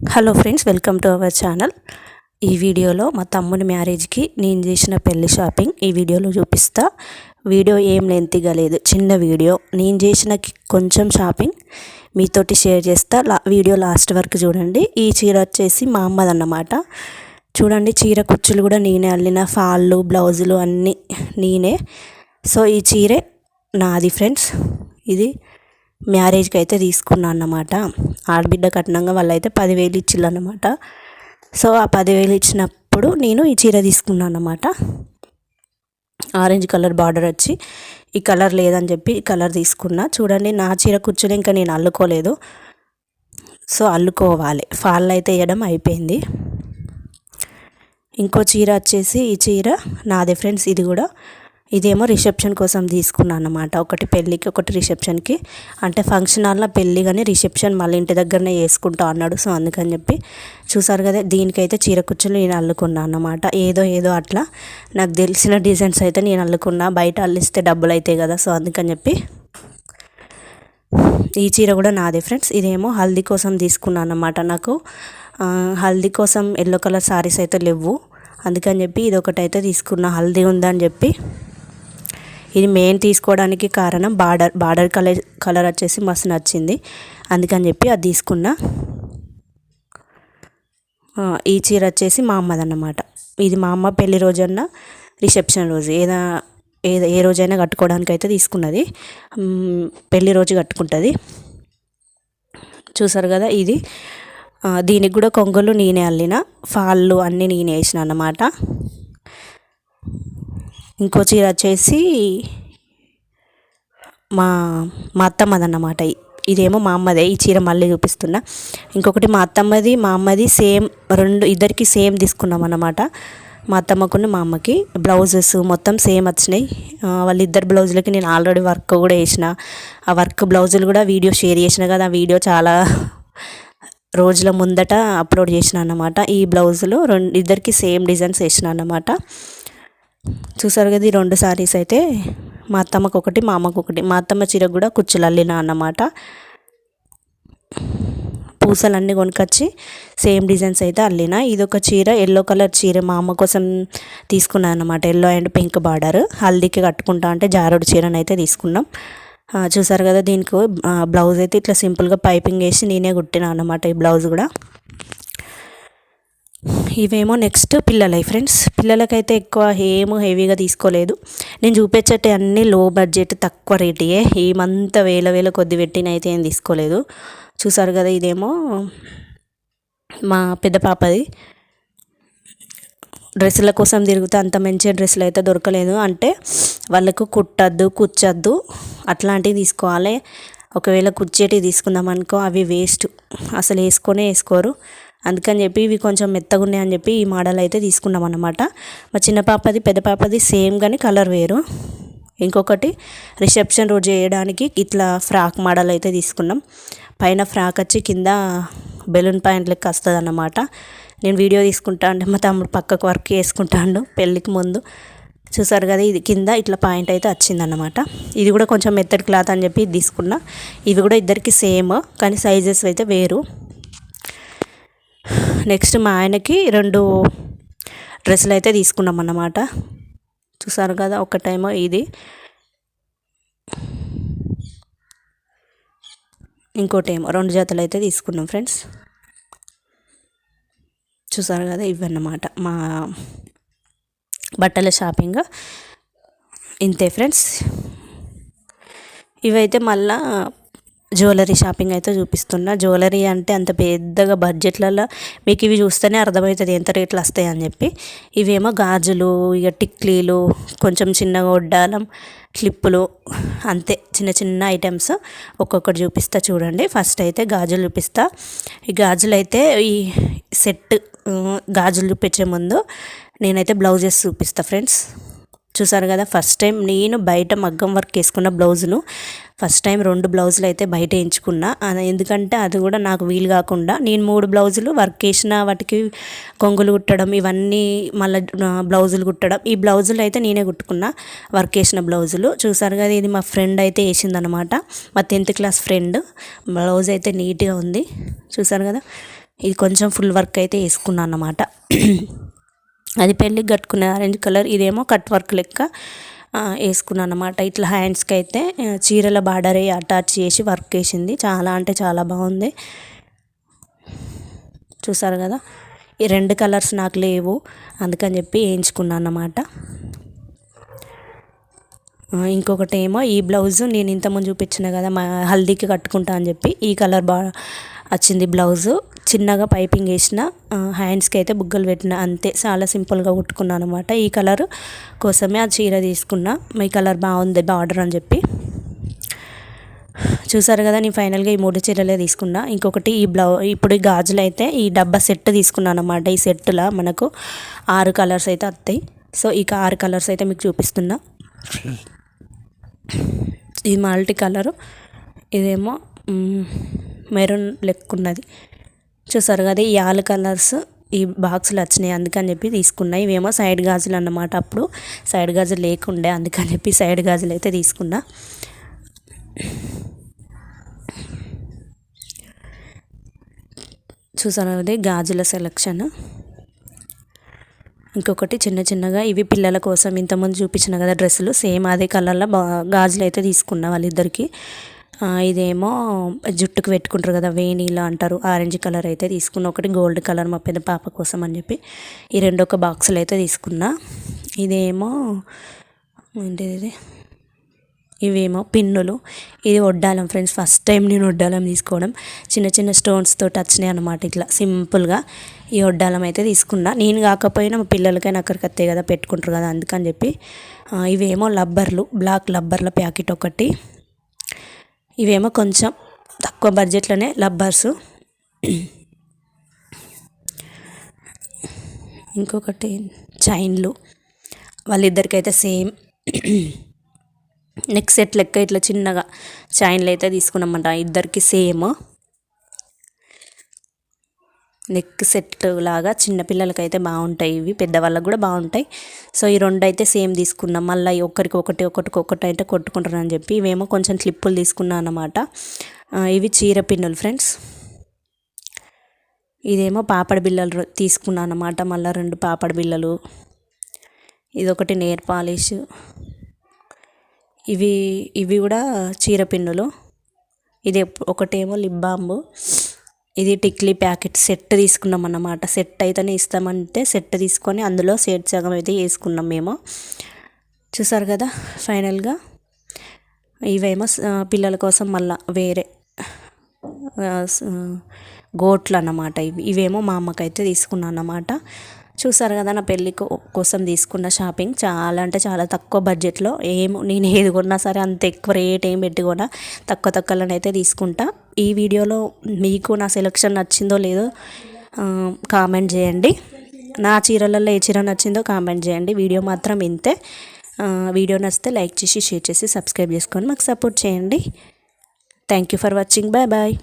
Hello friends welcome to our channel ఈ వీడియోలో మా తమ్ముని మ్యారేజ్కి నేను చేసిన పెళ్ళి షాపింగ్ ఈ వీడియోలో చూపిస్తా. వీడియో ఏం లెంతిగా లేదు చిన్న వీడియో. నేను చేసిన కొంచెం షాపింగ్ మీతోటి షేర్ చేస్తా. లా వీడియో లాస్ట్ వరకు చూడండి. ఈ చీర వచ్చేసి మా అమ్మదన్నమాట. చూడండి చీర కుచ్చులు కూడా నేనే అల్లిన. ఫాళ్ళు బ్లౌజులు అన్నీ నేనే. సో ఈ చీరే నాది ఫ్రెండ్స్ ఇది మ్యారేజ్కి అయితే తీసుకున్నాను అన్నమాట ఆడబిడ్డ కట్నంగా వాళ్ళైతే పదివేలు ఇచ్చిళ్ళు అన్నమాట సో ఆ పదివేలు ఇచ్చినప్పుడు నేను ఈ చీర తీసుకున్నాను అన్నమాట ఆరెంజ్ కలర్ బార్డర్ వచ్చి ఈ కలర్ లేదని చెప్పి ఈ కలర్ తీసుకున్నా. చూడండి నా చీర కూర్చొని ఇంకా నేను అల్లుకోలేదు. సో అల్లుకోవాలి. ఫాల్ అయితే వేయడం అయిపోయింది. ఇంకో చీర వచ్చేసి ఈ చీర నాదే ఫ్రెండ్స్ ఇది కూడా. ఇదేమో రిసెప్షన్ కోసం తీసుకున్నాను అనమాట ఒకటి పెళ్ళికి ఒకటి రిసెప్షన్కి అంటే ఫంక్షన్ హాల్లో పెళ్ళి కానీ రిసెప్షన్ మళ్ళీ ఇంటి దగ్గరనే వేసుకుంటా అన్నాడు. సో అందుకని చెప్పి చూసారు కదా దీనికైతే చీర కుచ్చులు నేను అల్లుకున్నాను అనమాట ఏదో ఏదో అట్లా. నాకు తెలిసిన డిజైన్స్ అయితే నేను అల్లుకున్నా. బయట అల్లిస్తే డబ్బులు అవుతాయి కదా సో అందుకని చెప్పి ఈ చీర కూడా నాదే ఫ్రెండ్స్ ఇదేమో హల్దీ కోసం తీసుకున్నాను అనమాట నాకు. హల్దీ కోసం ఎల్లో కలర్ శారీస్ అయితే లేవు. అందుకని చెప్పి ఇది ఒకటి అయితే తీసుకున్నా. హల్దీ ఉందని చెప్పి ఇది మెయిన్ తీసుకోవడానికి కారణం బార్డర్ బార్డర్ కలర్ కలర్ వచ్చేసి మస్తు నచ్చింది. అందుకని చెప్పి అది తీసుకున్నా. ఈ చీర వచ్చేసి మా అమ్మదన్నమాట. ఇది మా అమ్మ పెళ్ళి రోజన్న రిసెప్షన్ రోజు. ఏదా ఏదో ఏ రోజైనా కట్టుకోవడానికి అయితే తీసుకున్నది పెళ్ళి రోజు కట్టుకుంటుంది. చూసారు కదా ఇది? దీనికి కూడా కొంగులు నేనే అల్లిన. ఫాళ్ళు అన్నీ నేనే వేసిన అన్నమాట. ఇంకో చీర వచ్చేసి మా మా అత్తమ్మది అన్నమాట ఇదేమో మా అమ్మదే ఈ చీర మళ్ళీ చూపిస్తున్నా. ఇంకొకటి మా అత్తమ్మది మా అమ్మది సేమ్ రెండు ఇద్దరికి సేమ్ తీసుకున్నాం అన్నమాట మా అత్తమ్మకున్న మా అమ్మకి. బ్లౌజెస్ మొత్తం సేమ్ వచ్చినాయి. వాళ్ళిద్దరు బ్లౌజులకి నేను ఆల్రెడీ వర్క్ కూడా వేసిన ఆ వర్క్ బ్లౌజులు కూడా వీడియో షేర్ చేసిన కదా ఆ వీడియో చాలా రోజుల ముందట అప్లోడ్ చేసిన అన్నమాట. ఈ బ్లౌజులు రెండు ఇద్దరికి సేమ్ డిజైన్స్ వేసిన అన్నమాట. చూసారు కదా ఈ రెండు శారీస్ అయితే? మా అత్తమ్మకు ఒకటి మా అమ్మకు ఒకటి మా అత్తమ్మ చీర కూడా కుచ్చులు అల్లిన అన్నమాట పూసలన్నీ కొనుకొచ్చి సేమ్ డిజైన్స్ అయితే అల్లిన. ఇది ఒక చీర ఎల్లో కలర్ చీర మా అమ్మ కోసం తీసుకున్నాను అనమాట ఎల్లో అండ్ పింక్ బార్డర్. హల్దీకి కట్టుకుంటా అంటే జారుడు చీరను అయితే తీసుకున్నాం. చూసారు కదా దీనికి బ్లౌజ్ అయితే ఇట్లా సింపుల్గా పైపింగ్ వేసి నేనే కుట్టినా అనమాట ఈ బ్లౌజ్ కూడా. ఇవేమో నెక్స్ట్ పిల్లలై ఫ్రెండ్స్ పిల్లలకైతే ఎక్కువ ఏమో హెవీగా తీసుకోలేదు. నేను చూపించట్టే అన్నీ లో బడ్జెట్ తక్కువ రేటియే ఏమంత వేల వేల కొద్ది పెట్టిన అయితే ఏం తీసుకోలేదు. చూసారు కదా ఇదేమో మా పెద్ద పాపది. డ్రెస్సుల కోసం తిరుగుతే అంత మంచి డ్రెస్సులు అయితే దొరకలేదు. అంటే వాళ్ళకు కుట్టద్దు కుచ్చద్దు అట్లాంటివి తీసుకోవాలి. ఒకవేళ కుర్చేటివి తీసుకుందాం అనుకో అవి వేస్ట్ అసలు వేసుకొనే వేసుకోరు. అందుకని చెప్పి ఇవి కొంచెం మెత్తగా ఉన్నాయని అని చెప్పి ఈ మోడల్ అయితే తీసుకున్నాం అనమాట మా చిన్న పాపది పెద్ద పాపది సేమ్ కానీ కలర్ వేరు. ఇంకొకటి రిసెప్షన్ రోజు చేయడానికి ఇట్లా ఫ్రాక్ మోడల్ అయితే తీసుకున్నాం. పైన ఫ్రాక్ వచ్చి కింద బెలూన్ పాయింట్ లెక్క వస్తుంది అన్నమాట. నేను వీడియో తీసుకుంటా అంటే మా తమ్ముడు పక్కకు వర్క్ చేసుకుంటాడు పెళ్ళికి ముందు. చూసారు కదా ఇది కింద ఇట్లా పాయింట్ అయితే వచ్చిందన్నమాట ఇది కూడా కొంచెం మెత్తడి క్లాత్ అని చెప్పి తీసుకున్నా. ఇవి కూడా ఇద్దరికి సేమ్ కానీ సైజెస్ అయితే వేరు. నెక్స్ట్ మా ఆయనకి రెండు డ్రెస్సులు అయితే తీసుకున్నాం అన్నమాట. చూసారు కదా ఒకటేమో ఇది. ఇంకోటేమో రెండు జతలు అయితే తీసుకున్నాం ఫ్రెండ్స్. చూసారు కదా ఇవన్నమాట మా బట్టల షాపింగ్. ఇంతే ఫ్రెండ్స్. ఇవైతే మళ్ళా జ్యువెలరీ షాపింగ్ అయితే చూపిస్తున్నా. జ్యువెలరీ అంటే అంత పెద్దగా బడ్జెట్లలో మీకు ఇవి చూస్తేనే అర్థమవుతుంది ఎంత రేట్లు వస్తాయి అని చెప్పి. ఇవేమో గాజులు ఇక టిక్లీలు కొంచెం చిన్నగా వడ్డాలం క్లిప్పులు అంతే చిన్న చిన్న ఐటమ్స్ ఒక్కొక్కటి చూపిస్తా చూడండి. ఫస్ట్ అయితే గాజులు చూపిస్తా. ఈ గాజులు అయితే ఈ సెట్ గాజులు చూపించే ముందు నేనైతే బ్లౌజెస్ చూపిస్తా ఫ్రెండ్స్. చూసారు కదా ఫస్ట్ టైం నేను బయట మగ్గం వర్క్ వేసుకున్న బ్లౌజులు. ఫస్ట్ టైం రెండు బ్లౌజులు అయితే బయట ఎంచుకున్నా. ఎందుకంటే అది కూడా నాకు వీలు కాకుండా నేను మూడు బ్లౌజులు వర్క్ వేసిన వాటికి కొంగులు కుట్టడం ఇవన్నీ మళ్ళీ బ్లౌజులు కుట్టడం ఈ బ్లౌజులు అయితే నేనే కుట్టుకున్నా వర్క్ వేసిన బ్లౌజులు. చూసారు కదా ఇది మా ఫ్రెండ్ అయితే వేసిందనమాట మా టెన్త్ క్లాస్ ఫ్రెండ్ బ్లౌజ్ అయితే నీట్గా ఉంది. చూసారు కదా ఇది కొంచెం ఫుల్ వర్క్ అయితే వేసుకున్నాను అన్నమాట. అది పెళ్ళికి కట్టుకునే ఆరెంజ్ కలర్ ఇదేమో కట్ వర్క్ లెక్క వేసుకున్నాను అనమాట ఇట్లా హ్యాండ్స్కి అయితే చీరల బార్డర్ అటాచ్ చేసి వర్క్ వేసింది చాలా అంటే చాలా బాగుంది. చూసారు కదా? ఈ రెండు కలర్స్ నాకు లేవు. అందుకని చెప్పి వేయించుకున్నాను అన్నమాట. ఇంకొకటి ఏమో ఈ బ్లౌజ్ నేను ఇంతకుముందు చూపించిన కదా మా హల్దీకి కట్టుకుంటా అని చెప్పి ఈ కలర్ బా వచ్చింది బ్లౌజు. చిన్నగా పైపింగ్ వేసిన హ్యాండ్స్కి అయితే బుగ్గలు పెట్టిన అంతే. చాలా సింపుల్గా కుట్టుకున్నాను అనమాట ఈ కలర్ కోసమే ఆ చీర తీసుకున్నా. ఈ కలర్ బాగుంది బార్డర్ అని చెప్పి. చూసారు కదా నేను ఫైనల్గా ఈ మూడు చీరలే తీసుకున్నా. ఇంకొకటి ఈ బ్లౌ ఇప్పుడు ఈ గాజులు అయితే ఈ డబ్బా సెట్ తీసుకున్నాను అనమాట ఈ సెట్లో మనకు ఆరు కలర్స్ అయితే వస్తాయి. సో ఇక ఆరు కలర్స్ అయితే మీకు చూపిస్తున్నా. ఇది మల్టీ కలరు. ఇదేమో మెరూన్ లెక్కున్నది చూసారు కదా ఈ ఆల్ కలర్స్ ఈ బాక్సులు వచ్చినాయి. అందుకని చెప్పి తీసుకున్నా. ఇవేమో సైడ్ గాజులు అన్నమాట అప్పుడు. సైడ్ గాజులు లేకుండే అందుకని చెప్పి సైడ్ గాజులు అయితే తీసుకున్నా. చూసారు అది గాజుల సెలక్షన్ ఇంకొకటి చిన్న చిన్నగా ఇవి పిల్లల కోసం ఇంతమంది చూపించిన కదా డ్రెస్సులు. సేమ్ అదే కలర్లో గాజులు అయితే తీసుకున్నా వాళ్ళిద్దరికి. ఇదేమో జుట్టుకు పెట్టుకుంటారు కదా వేణీలు అంటారు. ఆరెంజ్ కలర్ అయితే తీసుకున్న. ఒకటి గోల్డ్ కలర్ మా పెద్ద పాప కోసం అని చెప్పి ఈ రెండు ఒక బాక్సులు అయితే తీసుకున్నా. ఇదేమో ఏంటిది ఇది? ఇవేమో పిన్నులు. ఇది వడ్డాలం ఫ్రెండ్స్. ఫస్ట్ టైం నేను వడ్డాలం తీసుకోవడం. చిన్న చిన్న స్టోన్స్ తోటి వచ్చినాయి అనమాట ఇట్లా. సింపుల్గా ఈ వడ్డాలం అయితే తీసుకున్నా. నేను కాకపోయినా మా పిల్లలకైనా అక్కడికి వస్తే కదా పెట్టుకుంటారు కదా అందుకని చెప్పి ఇవేమో లబ్బర్లు. బ్లాక్ లబ్బర్ల ప్యాకెట్ ఒకటి. ఇవేమో కొంచెం తక్కువ బడ్జెట్లోనే లబ్బర్స్. ఇంకొకటి చైన్లు. వాళ్ళిద్దరికైతే సేమ్. నెక్ సెట్ లెక్క ఇట్లా చిన్నగా చైన్లు అయితే తీసుకున్నామంట ఇద్దరికి సేమ్. నెక్ సెట్ లాగా చిన్నపిల్లలకైతే బాగుంటాయి ఇవి పెద్దవాళ్ళకి కూడా బాగుంటాయి. సో ఈ రెండు అయితే సేమ్ తీసుకున్నాం. మళ్ళీ ఒకరికి ఒకటి ఒకటికి ఒకటి అయితే కొట్టుకుంటారని చెప్పి ఇవేమో కొంచెం క్లిప్పులు తీసుకున్నాను అనమాట ఇవి చీర పిన్నులు ఫ్రెండ్స్. ఇదేమో పాపడ బిల్లలు తీసుకున్నాను అనమాట మళ్ళీ రెండు పాపడ బిల్లలు ఇదొకటి నేర్ పాలిష్. ఇవి ఇవి కూడా చీర పిన్నులు. ఇది ఒకటేమో లిప్ బాంబు. ఇది టిక్లీ ప్యాకెట్ సెట్ తీసుకున్నాం అన్నమాట. సెట్ అయితేనే ఇస్తామంటే సెట్ తీసుకొని అందులో సెట్ సగం అయితే వేసుకున్నాం మేము. చూసారు కదా ఫైనల్గా ఇవేమో పిల్లల కోసం మళ్ళా వేరే గోట్లు అన్నమాట ఇవి. ఇవేమో మా అమ్మకైతే తీసుకున్నాను అన్నమాట. చూసారు కదా నా పెళ్ళి కోసం తీసుకున్న షాపింగ్ చాలా అంటే చాలా తక్కువ బడ్జెట్లో ఏం నేను ఏది కొన్నా సరే అంత ఎక్కువ రేట్ ఏం పెట్టుకున్నా తక్కువ తక్కువలోనైతే తీసుకుంటా. ఈ వీడియోలో మీకు నా సెలెక్షన్ నచ్చిందో లేదో కామెంట్ చేయండి. నా చీరలలో ఏ చీర నచ్చిందో కామెంట్ చేయండి. వీడియో మాత్రం ఇంతే. వీడియో నచ్చితే లైక్ చేసి షేర్ చేసి సబ్స్క్రైబ్ చేసుకొని మాకు సపోర్ట్ చేయండి. Thank you for watching bye bye